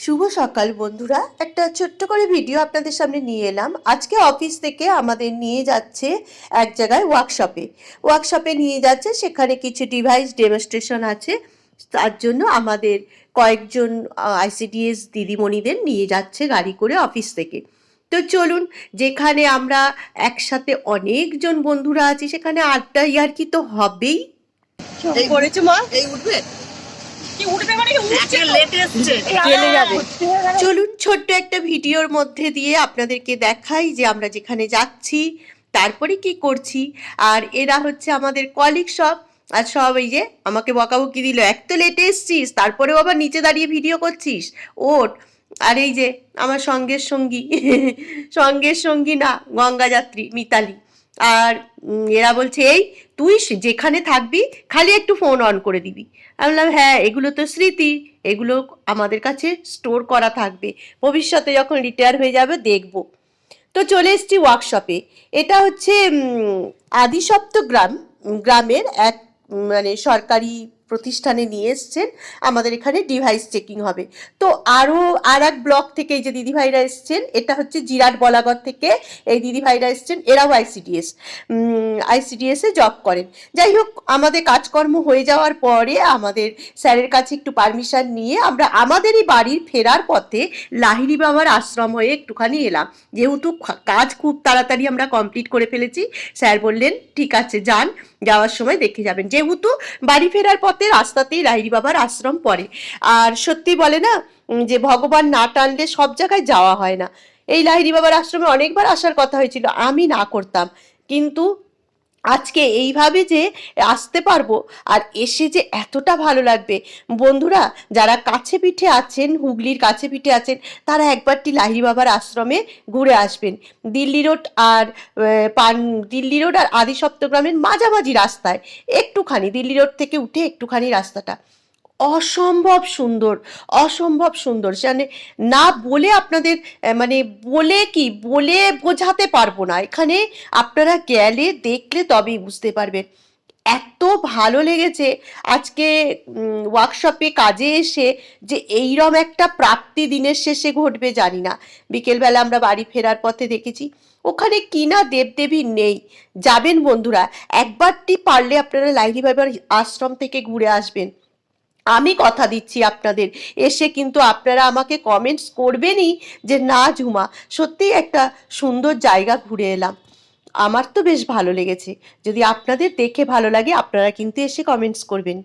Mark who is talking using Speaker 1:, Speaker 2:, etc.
Speaker 1: শুভ সকাল বন্ধুরা। একটা ছোট্ট করে ভিডিও আপনাদের সামনে নিয়ে এলাম। আজকে অফিস থেকে আমাদের নিয়ে যাচ্ছে এক জায়গায় ওয়ার্কশপে ওয়ার্কশপে নিয়ে যাচ্ছে সেখানে কিছু ডিভাইস ডেমনস্ট্রেশন আছে। তার জন্য আমাদের কয়েকজন আইসিডিএস দিদিমণিদের নিয়ে যাচ্ছে গাড়ি করে অফিস থেকে। তো চলুন যেখানে আমরা একসাথে অনেকজন বন্ধুরা আছি সেখানে আড্ডা ইয়ার্কি তো হবেই।
Speaker 2: করেছ মা?
Speaker 3: এই উঠবে?
Speaker 1: চলুন ছোট্ট একটা ভিডিওর মধ্যে দিয়ে আপনাদেরকে দেখাই যে আমরা যেখানে যাচ্ছি তারপরে কি করছি। আর এরা হচ্ছে আমাদের কলিগ সব। আর সব এই যে আমাকে বকাবকি দিল এক তো লেটে এসছিস তারপরেও আবার নিচে দাঁড়িয়ে ভিডিও করছিস। ওট আর এই যে আমার সঙ্গের সঙ্গী সঙ্গের সঙ্গী না গঙ্গাযাত্রী মিতালি। আর এরা বলছে, এই, তুই যেখানে থাকবি, খালি একটু ফোন অন করে দিবি। আমি বললাম হ্যাঁ এগুলো তো স্মৃতি, এগুলো আমাদের কাছে স্টোর করা থাকবে। ভবিষ্যতে যখন রিটায়ার হয়ে যাবে, দেখব। তো চলে এসছি ওয়ার্কশপে এটা হচ্ছে আদিসপ্ত গ্রাম, গ্রামের এক মানে সরকারি প্রতিষ্ঠানে নিয়ে এসছেন, আমাদের এখানে ডিভাইস চেকিং হবে। তো আরও আর এক ব্লক থেকে এই যে দিদিভাইরা এসছেন, এটা হচ্ছে জিরাট বলাগড় থেকে এই দিদিভাইরা এসছেন, এরাও আইসিডিএস আইসিডিএসে জব করেন। যাই হোক, আমাদের কাজকর্ম হয়ে যাওয়ার পরে আমাদের স্যারের কাছে একটু পারমিশন নিয়ে আমরা আমাদেরই বাড়ির ফেরার পথে লাহিড়ি বাবার আশ্রম হয়ে একটুখানি এলাম। যেহেতু কাজ খুব তাড়াতাড়ি আমরা কমপ্লিট করে ফেলেছি, স্যার বললেন, ঠিক আছে, যান, যাওয়ার সময় দেখে যাবেন। যেহেতু বাড়ি ফেরার পথে রাস্তাতেই লাহিড়ি বাবার আশ্রম পড়ে। আর সত্যি বলে না যে ভগবান না টানলে সব জায়গায় যাওয়া হয় না। এই লাহিড়ি বাবার আশ্রমে অনেকবার আসার কথা হয়েছিল, আমি না করতাম। কিন্তু আজকে এইভাবে যে আসতে পারব আর এসে যে এতটা ভালো লাগবে। বন্ধুরা, যারা কাছে পিঠে আছেন, হুগলির কাছে পিঠে আছেন, তারা একবারটি লাহিড়ি বাবার আশ্রমে ঘুরে আসবেন। দিল্লি রোড আর পান, দিল্লি রোড আর আদি সপ্তগ্রামের মাঝামাঝি রাস্তায়, একটুখানি, দিল্লি রোড থেকে উঠে একটুখানি রাস্তাটা। অসম্ভব সুন্দর অসম্ভব সুন্দর। মানে না বলে আপনাদের মানে বলে কি, বলে বোঝাতে পারব না। এখানে আপনারা গেলে, দেখলে তবেই বুঝতে পারবেন। এত ভালো লেগেছে আজকে ওয়ার্কশপে কাজে এসে যে এইরম একটা প্রাপ্তি দিনের শেষে ঘটবে, জানি না। বিকেলবেলা আমরা বাড়ি ফেরার পথে দেখেছি, ওখানে কিনা দেবদেবী নেই। যাবেন বন্ধুরা, একবারটি পারলে আপনারা লাইলি আশ্রম থেকে ঘুরে আসবেন। আমি কথা দিচ্ছি আপনাদের। এসে কিন্তু আপনারা আমাকে কমেন্টস করবেনই যে, না ঝুমা সত্যিই একটা সুন্দর জায়গা ঘুরে এলাম। আমার তো বেশ ভালো লেগেছে। যদি আপনাদের দেখে ভালো লাগে, আপনারা কিন্তু এসে কমেন্টস করবেন।